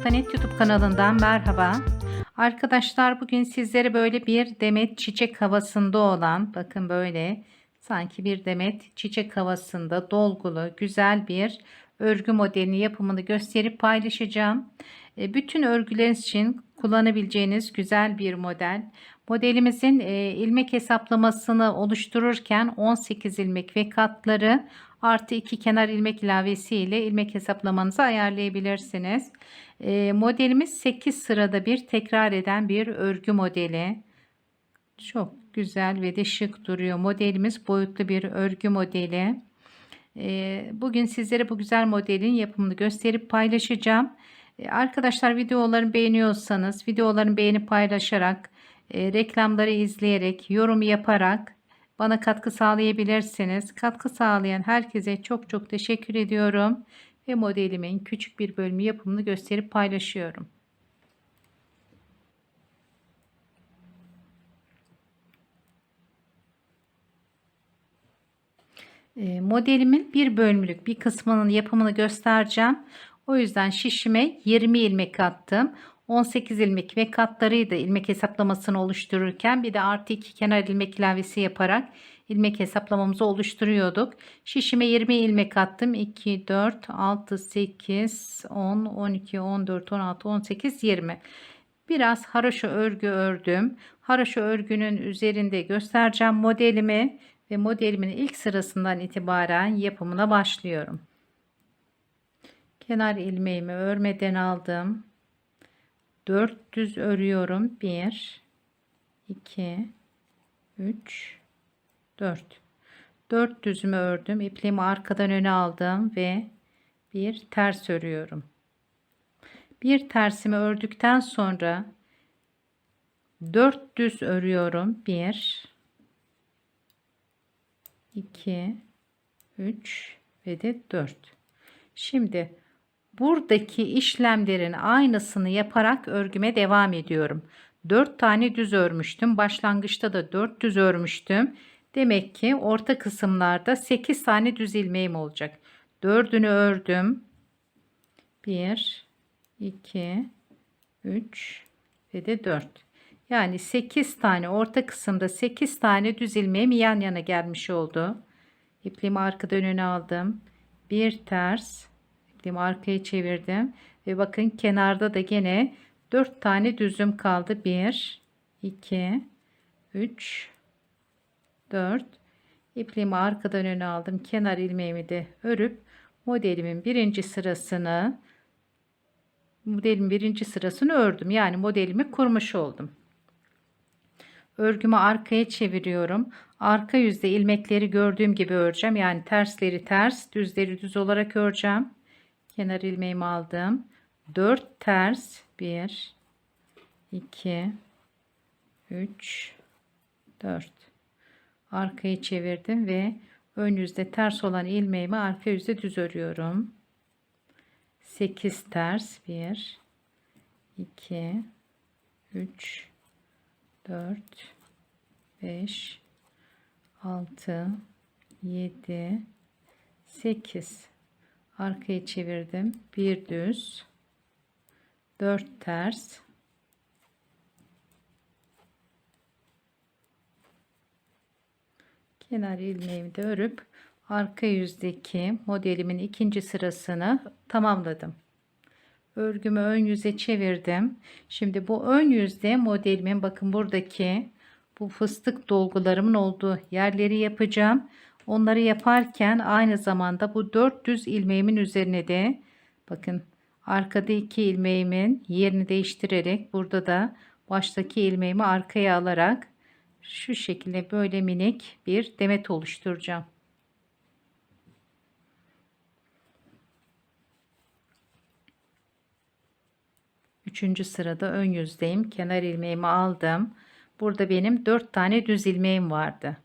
Elişleri.net YouTube kanalından merhaba. Arkadaşlar bugün sizlere böyle bir demet çiçek havasında olan bakın böyle sanki bir demet çiçek havasında dolgulu güzel bir örgü modelini yapımını gösterip paylaşacağım. E, Bütün örgüleriniz için kullanabileceğiniz güzel bir model. Modelimizin e, ilmek hesaplamasını oluştururken 18 ilmek ve katları artı 2 kenar ilmek ilavesi ile ilmek hesaplamanızı ayarlayabilirsiniz. E, modelimiz 8 sırada bir tekrar eden bir örgü modeli. Çok güzel ve de şık duruyor. Modelimiz boyutlu bir örgü modeli. E, bugün sizlere bu güzel modelin yapımını gösterip paylaşacağım. E, Arkadaşlar videolarımı beğeniyorsanız videolarımı beğenip paylaşarak e, reklamları izleyerek yorum yaparak bana katkı sağlayabilirsiniz. Katkı sağlayan herkese çok çok teşekkür ediyorum ve modelimin küçük bir bölümü yapımını gösterip paylaşıyorum. E, modelimin bir bölümlük bir kısmının yapımını göstereceğim. O yüzden şişime 20 ilmek attım. 18 ilmek ve katlarıydı ilmek hesaplamasını oluştururken bir de artı 2 kenar ilmek ilavesi yaparak ilmek hesaplamamızı oluşturuyorduk. Şişime 20 ilmek attım. 2, 4, 6, 8, 10, 12, 14, 16, 18, 20. Biraz haroşa örgü ördüm. Haroşa örgünün üzerinde göstereceğim modelimi ve modelimin ilk sırasından itibaren yapımına başlıyorum. Kenar ilmeğimi örmeden aldım. 4 düz örüyorum. 1 2 3 4 4 düzümü ördüm. İpliğimi arkadan öne aldım ve bir ters örüyorum. Bir tersimi ördükten sonra 4 düz örüyorum. 1 2 3 ve de 4. Şimdi buradaki işlemlerin aynısını yaparak örgüme devam ediyorum. 4 tane düz örmüştüm. Başlangıçta da 4 düz örmüştüm. Demek ki orta kısımlarda 8 tane düz ilmeğim olacak. 4'ünü ördüm. 1 2 3 ve de 4. Yani 8 tane orta kısımda 8 tane düz ilmeğim yan yana gelmiş oldu. İpliğimi arkadan öne aldım. Bir ters ipliğimi arkaya çevirdim ve bakın kenarda da gene 4 tane düzüm kaldı. 1 2 3 4 ipliğimi arkadan öne aldım. Kenar ilmeğimi de örüp modelimin birinci sırasını modelimin birinci sırasını ördüm. Yani modelimi kurmuş oldum. Örgümü arkaya çeviriyorum. Arka yüzde ilmekleri gördüğüm gibi öreceğim. Yani tersleri ters, düzleri düz olarak öreceğim. Kenar ilmeğimi aldım. 4 ters. 1 2 3 4 Arkayı çevirdim ve ön yüzde ters olan ilmeğimi arka yüzde düz örüyorum. 8 ters. 1 2 3 4 5 6 7 8 arkaya çevirdim bir düz 4 ters kenar ilmeğimi de örüp arka yüzdeki modelimin ikinci sırasını tamamladım örgümü ön yüze çevirdim. Şimdi bu ön yüzde modelimin bakın buradaki bu fıstık dolgularımın olduğu yerleri yapacağım. Onları yaparken aynı zamanda bu 400 ilmeğimin üzerine de bakın arkadaki ilmeğimin yerini değiştirerek burada da baştaki ilmeğimi arkaya alarak şu şekilde böyle minik bir demet oluşturacağım. Üçüncü sırada ön yüzdeyim. Kenar ilmeğimi aldım. Burada benim dört tane düz ilmeğim vardı.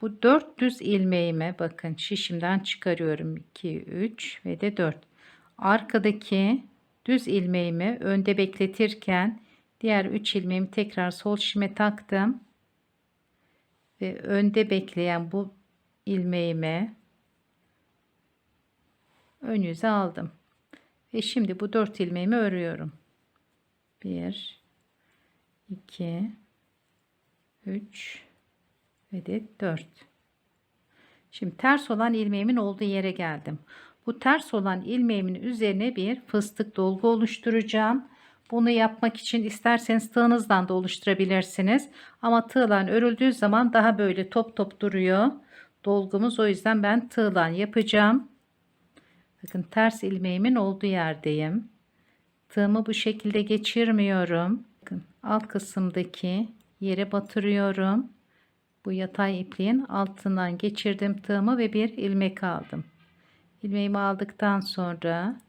Bu dört düz ilmeğimi bakın şişimden çıkarıyorum. 2, 3 ve de 4. Arkadaki düz ilmeğimi önde bekletirken diğer 3 ilmeğimi tekrar sol şişime taktım. Ve önde bekleyen bu ilmeğimi ön yüze aldım. Ve şimdi bu 4 ilmeğimi örüyorum. 1 2 3 ve de 4. Şimdi ters olan ilmeğimin olduğu yere geldim. Bu ters olan ilmeğimin üzerine bir fıstık dolgu oluşturacağım. Bunu yapmak için isterseniz tığınızdan da oluşturabilirsiniz. Ama tığlan örüldüğü zaman daha böyle top top duruyor. Dolgumuz o yüzden ben tığlan yapacağım. Bakın ters ilmeğimin olduğu yerdeyim. Tığımı bu şekilde geçirmiyorum. Bakın alt kısımdaki yere batırıyorum. Bu yatay ipliğin altından geçirdim tığımı ve bir ilmek aldım. İlmeğimi aldıktan sonra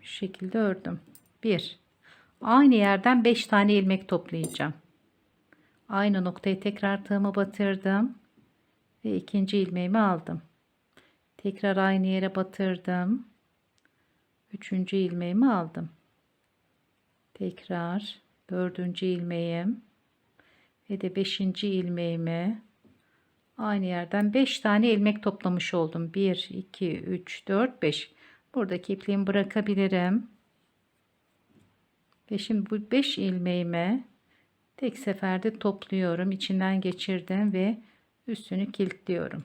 şu şekilde ördüm. 1. Aynı yerden 5 tane ilmek toplayacağım. Aynı noktaya tekrar tığımı batırdım ve ikinci ilmeğimi aldım. Tekrar aynı yere batırdım. Üçüncü ilmeğimi aldım. Tekrar dördüncü ilmeğim ve de beşinci ilmeğimi aynı yerden 5 tane ilmek toplamış oldum. 1, 2, 3, 4, 5. Buradaki ipliğimi bırakabilirim. Ve şimdi bu 5 ilmeğimi tek seferde topluyorum. İçinden geçirdim ve üstünü kilitliyorum.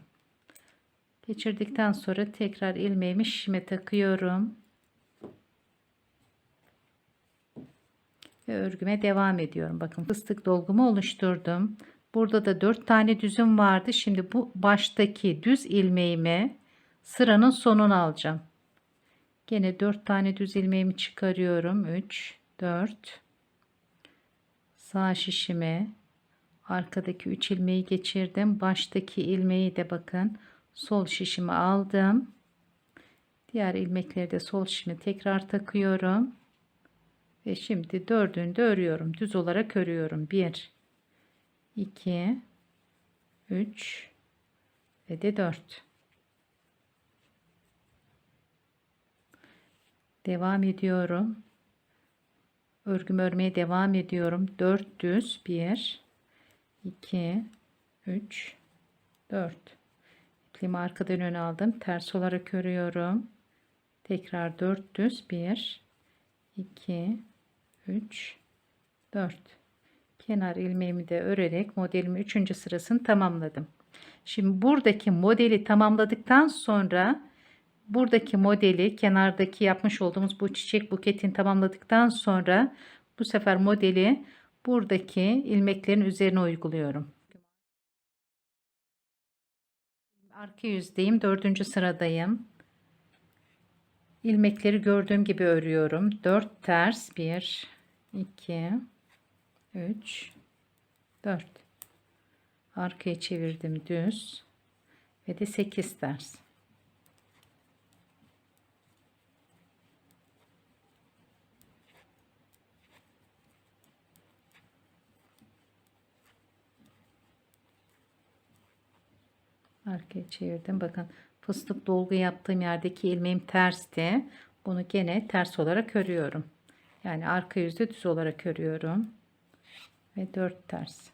Geçirdikten sonra tekrar ilmeğimi şişime takıyorum. Ve örgüme devam ediyorum. Bakın fıstık dolgumu oluşturdum. Burada da 4 tane düzüm vardı. Şimdi bu baştaki düz ilmeğimi sıranın sonuna alacağım. Gene 4 tane düz ilmeğimi çıkarıyorum. 3 4 sağ şişime arkadaki 3 ilmeği geçirdim. Baştaki ilmeği de bakın sol şişimi aldım. Diğer ilmekleri de sol şişime tekrar takıyorum. Ve şimdi dördünü de örüyorum. Düz olarak örüyorum. 1 2 3 ve de 4 devam ediyorum. Örgümü örmeye devam ediyorum. 4 düz. 1 2 3 4 ipliğimi arkadan öne aldım. Ters olarak örüyorum. Tekrar 4 düz. 1 2 3 4 kenar ilmeğimi de örerek modelimin 3. sırasını tamamladım şimdi buradaki modeli tamamladıktan sonra buradaki modeli kenardaki yapmış olduğumuz bu çiçek buketini tamamladıktan sonra bu sefer modeli buradaki ilmeklerin üzerine uyguluyorum. Arka yüzdeyim. Dördüncü sıradayım. İlmekleri gördüğüm gibi örüyorum. 4 ters. 1 2 3 4 arkaya çevirdim düz. Ve de 8 ters. Arkaya çevirdim. Bakın fıstık dolgu yaptığım yerdeki ilmeğim tersti. Bunu gene ters olarak örüyorum. Yani arka yüzde düz olarak örüyorum. Ve 4 ters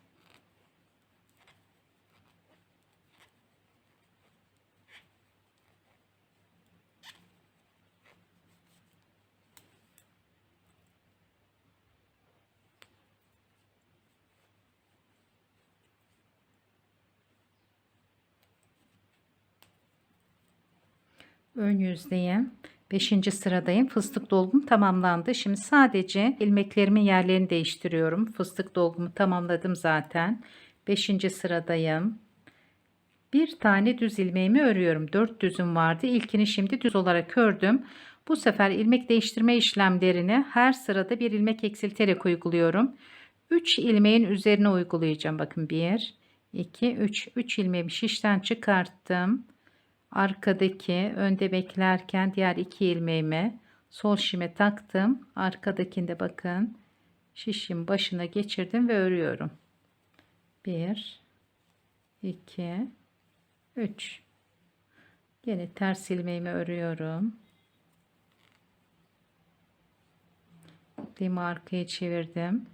ön yüzdeyim. 5. sıradayım. Fıstık dolgum tamamlandı. Şimdi sadece ilmeklerimin yerlerini değiştiriyorum. Fıstık dolgumu tamamladım zaten. 5. sıradayım. Bir tane düz ilmeğimi örüyorum. 4 düzüm vardı. İlkini şimdi düz olarak ördüm. Bu sefer ilmek değiştirme işlemlerini her sırada bir ilmek eksilterek uyguluyorum. 3 ilmeğin üzerine uygulayacağım. Bakın 1, 2, 3. 3 ilmeğimi şişten çıkarttım arkadaki önde beklerken diğer iki ilmeğimi sol şime taktım. Arkadakinde bakın şişin başına geçirdim ve örüyorum. 1 2 3 yine ters ilmeğimi örüyorum. İpliğimi arkaya çevirdim.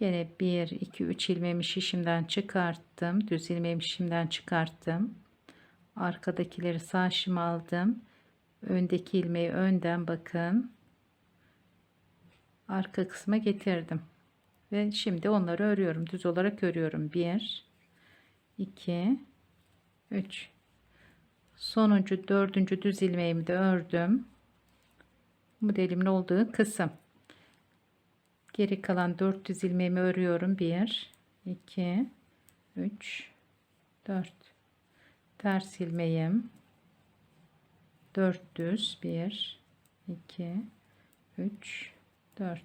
Yine 1 2 3 ilmeğimi şişimden çıkarttım. Düz ilmeğimi şişimden çıkarttım arkadakileri sağ şim aldım. Öndeki ilmeği önden bakın. Arka kısma getirdim. Ve şimdi onları örüyorum. Düz olarak örüyorum. 1 2 3 sonuncu dördüncü düz ilmeğimi de ördüm. Modelimin olduğu kısım. Geri kalan 4 düz ilmeğimi örüyorum. 1 2 3 4 ters ilmeğim 4 düz. 1 2 3 4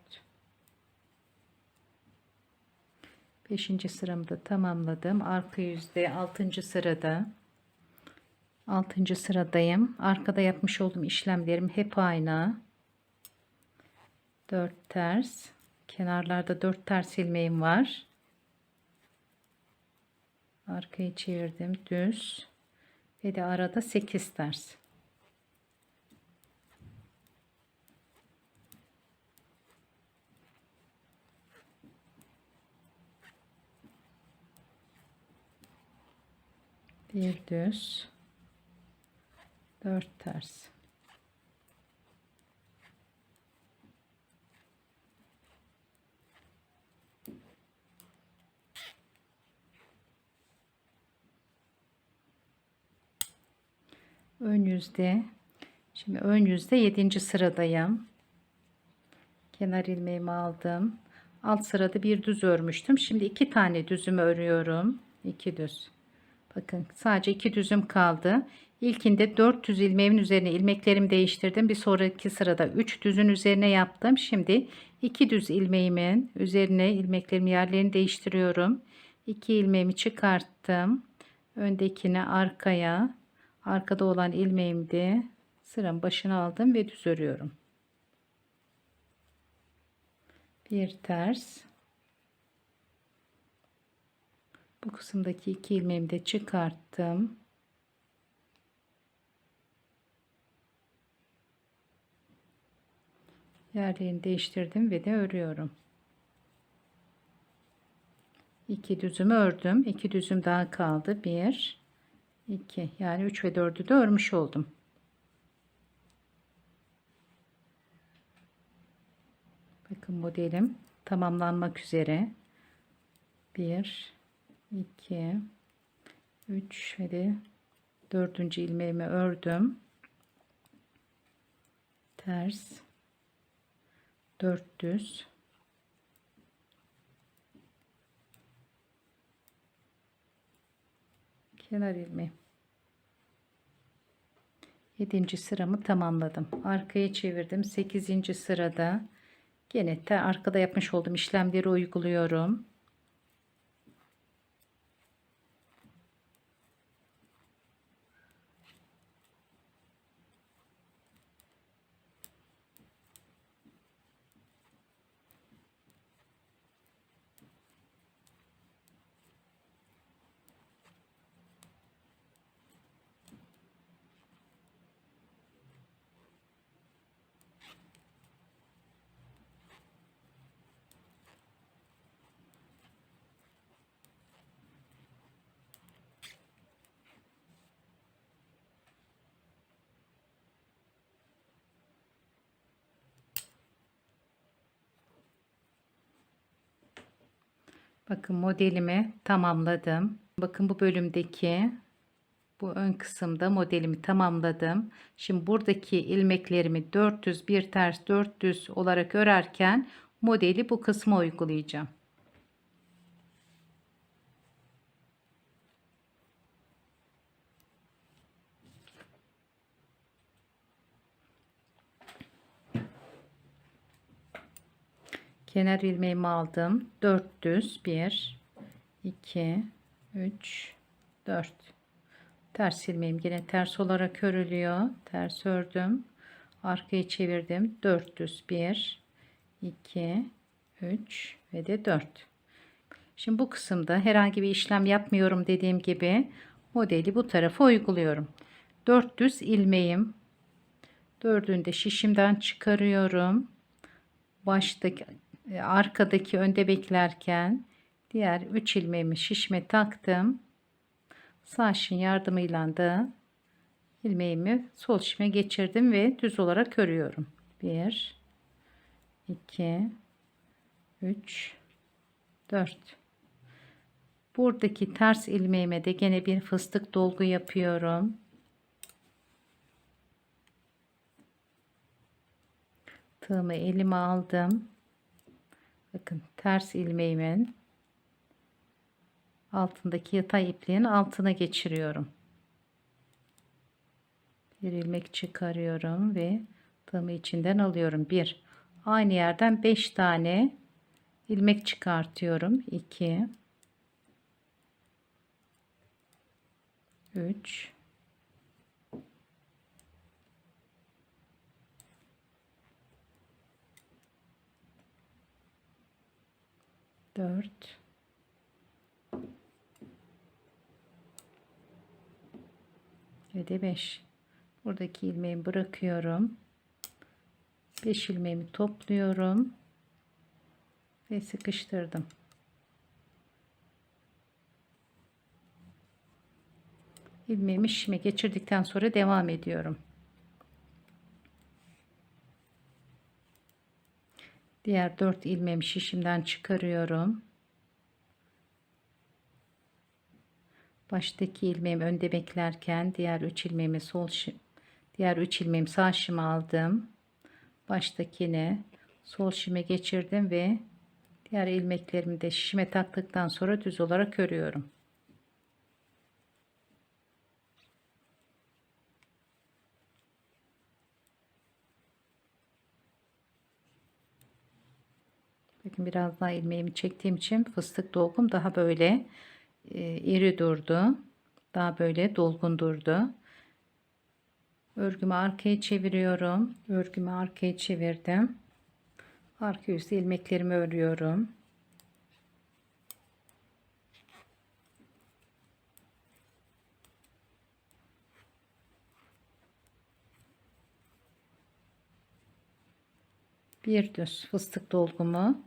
5. sıramda tamamladım. Arka yüzde 6. sırada. 6. sıradayım. Arkada yapmış olduğum işlemlerim hep aynı. 4 ters. Kenarlarda 4 ters ilmeğim var. Arkayı çevirdim. Düz ve de arada 8 ters bir düz 4 ters ön yüzde. Şimdi ön yüzde 7. sıradayım. Kenar ilmeğimi aldım. Alt sırada bir düz örmüştüm. Şimdi iki tane düzümü örüyorum. İki düz. Bakın sadece iki düzüm kaldı. İlkinde 4 düz ilmeğimin üzerine ilmeklerimi değiştirdim. Bir sonraki sırada 3 düzün üzerine yaptım. Şimdi 2 düz ilmeğimin üzerine ilmeklerimin yerlerini değiştiriyorum. 2 ilmeğimi çıkarttım. Öndekini arkaya arkada olan ilmeğimi de sıranın başına aldım ve düz örüyorum. Bir ters. Bu kısımdaki iki ilmeğimi de çıkarttım. Yerlerini değiştirdim ve de örüyorum. İki düzümü ördüm. İki düzüm daha kaldı. Bir, 2 yani 3 ve 4'ü de örmüş oldum. Bakın modelim tamamlanmak üzere. 1 2 3 ve de 4. ilmeğimi ördüm. Ters 4 düz kenar ilmeği 7. sıramı tamamladım arkaya çevirdim 8. sırada gene de arkada yapmış olduğum işlemleri uyguluyorum Bakın modelimi tamamladım. Bakın bu bölümdeki bu ön kısımda modelimi tamamladım. Şimdi buradaki ilmeklerimi 400 bir ters 400 olarak örerken modeli bu kısma uygulayacağım. Kenar ilmeğimi aldım. 4 düz. 1 2 3 4 ters ilmeğim yine ters olarak örülüyor. Ters ördüm. Arkayı çevirdim. 4 düz. 1 2 3 ve de 4 şimdi bu kısımda herhangi bir işlem yapmıyorum dediğim gibi modeli bu tarafa uyguluyorum. 4 düz ilmeğim. Dördünde şişimden çıkarıyorum. Baştaki arkadaki önde beklerken diğer 3 ilmeğimi şişme taktım. Sağ yardımıyla da ilmeğimi sol şişime geçirdim ve düz olarak örüyorum. 1 2 3 4 Buradaki ters ilmeğime de gene bir fıstık dolgu yapıyorum. Tığımı elime aldım. Bakın ters ilmeğimin altındaki yatay ipliğin altına geçiriyorum. Bir ilmek çıkarıyorum ve tığımı içinden alıyorum. Bir aynı yerden 5 tane ilmek çıkartıyorum. 2 3 4 ve de 5 buradaki ilmeğimi bırakıyorum. 5 ilmeğimi topluyorum. Ve sıkıştırdım. İlmeğimi şişime geçirdikten sonra devam ediyorum diğer 4 ilmeğimi şişimden çıkarıyorum baştaki ilmeğimi önde beklerken diğer 3 ilmeğimi sol şim, diğer 3 ilmeğimi sağ şime aldım. Baştakini sol şime geçirdim ve diğer ilmeklerimi de şişime taktıktan sonra düz olarak örüyorum. Biraz daha ilmeğimi çektiğim için fıstık dolgum daha böyle e, iri durdu. Daha böyle dolgun durdu. Örgümü arkaya çeviriyorum. Örgümü arkaya çevirdim. Arka üstü ilmeklerimi örüyorum. Bir düz fıstık dolgumu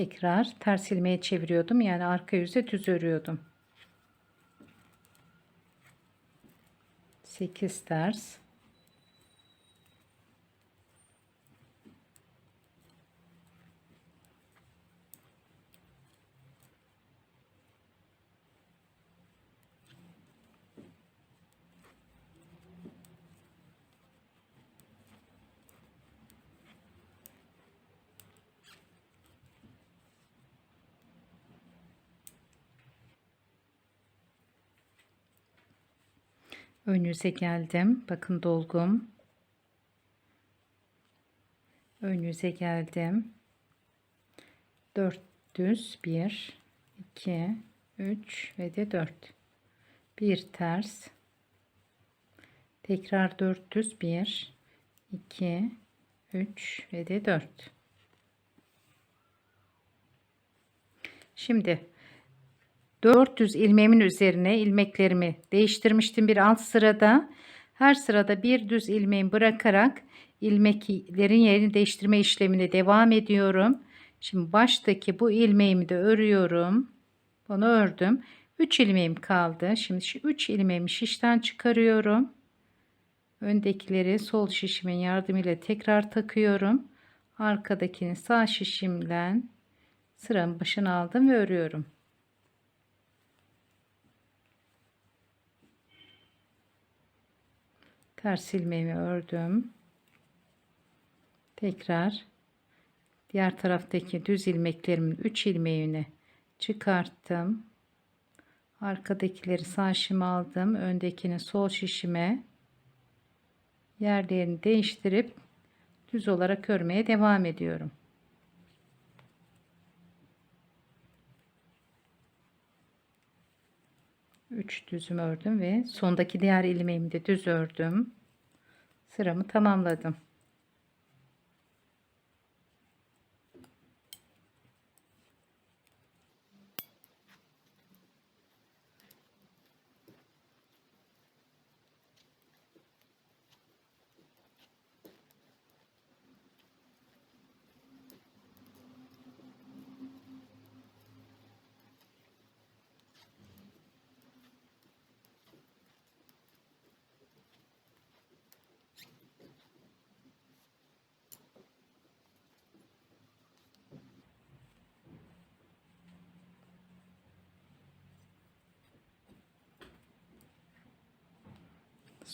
tekrar ters ilmeğe çeviriyordum. Yani arka yüze düz örüyordum. 8 ters ön yüze geldim. Bakın dolgum. Ön yüze geldim. 4 düz 1 2 3 ve de 4. Bir ters. Tekrar 4 düz 1 2 3 ve de 4. Şimdi 400 ilmeğimin üzerine ilmeklerimi değiştirmiştim bir alt sırada. Her sırada bir düz ilmeğimi bırakarak ilmeklerin yerini değiştirme işlemine devam ediyorum. Şimdi baştaki bu ilmeğimi de örüyorum. Bunu ördüm. 3 ilmeğim kaldı. Şimdi şu 3 ilmeğimi şişten çıkarıyorum. Öndekileri sol şişimin yardımıyla tekrar takıyorum. Arkadakini sağ şişimden sıranın başına aldım ve örüyorum. Ters ilmeğimi ördüm. Tekrar. Diğer taraftaki düz ilmeklerimin 3 ilmeğini çıkarttım. Arkadakileri sağ şişime aldım. Öndekini sol şişime yerlerini değiştirip düz olarak örmeye devam ediyorum 3 düzüm ördüm ve sondaki diğer ilmeğimi de düz ördüm. Sıramı tamamladım.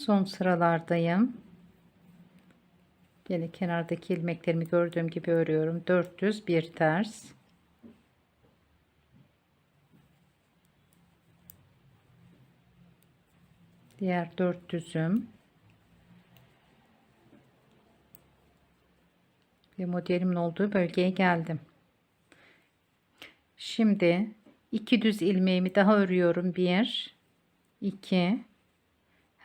Son sıralardayım. Yine kenardaki ilmeklerimi gördüğüm gibi örüyorum. 400 bir ters. Diğer 400'üm. Ve modelimin olduğu bölgeye geldim. Şimdi iki düz ilmeğimi daha örüyorum. 1 2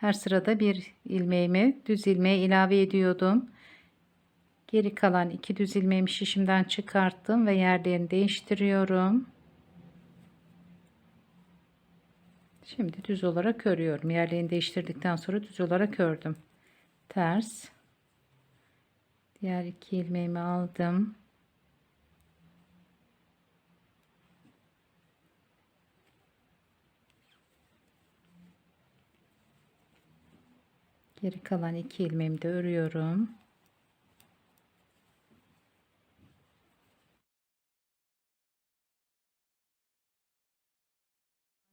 her sırada bir ilmeğimi düz ilmeğe ilave ediyordum. Geri kalan iki düz ilmeğimi şişimden çıkarttım ve yerlerini değiştiriyorum. Şimdi düz olarak örüyorum. Yerlerini değiştirdikten sonra düz olarak ördüm. Ters. Diğer iki ilmeğimi aldım. Geri kalan iki ilmeğimi de örüyorum.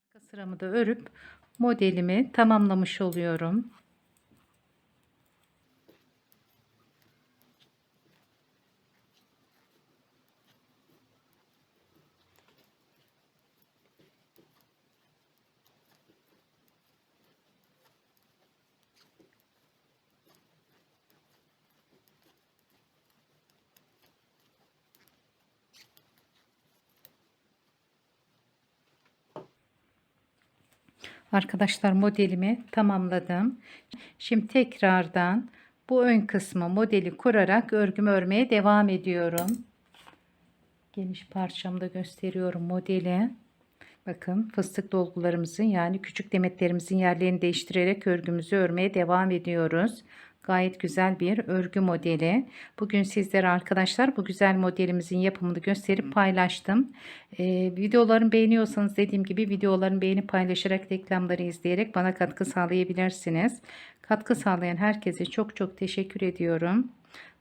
Arka sıramı da örüp modelimi tamamlamış oluyorum. Arkadaşlar modelimi tamamladım. Şimdi tekrardan bu ön kısmı modeli kurarak örgümü örmeye devam ediyorum. Geniş parçamda gösteriyorum modeli. Bakın fıstık dolgularımızın yani küçük demetlerimizin yerlerini değiştirerek örgümüzü örmeye devam ediyoruz. Gayet güzel bir örgü modeli. Bugün sizlere arkadaşlar bu güzel modelimizin yapımını gösterip paylaştım. Ee, videolarımı beğeniyorsanız dediğim gibi videolarımı beğenip paylaşarak reklamları izleyerek bana katkı sağlayabilirsiniz. Katkı sağlayan herkese çok çok teşekkür ediyorum.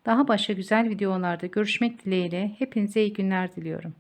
Daha başka güzel videolarda görüşmek dileğiyle hepinize iyi günler diliyorum.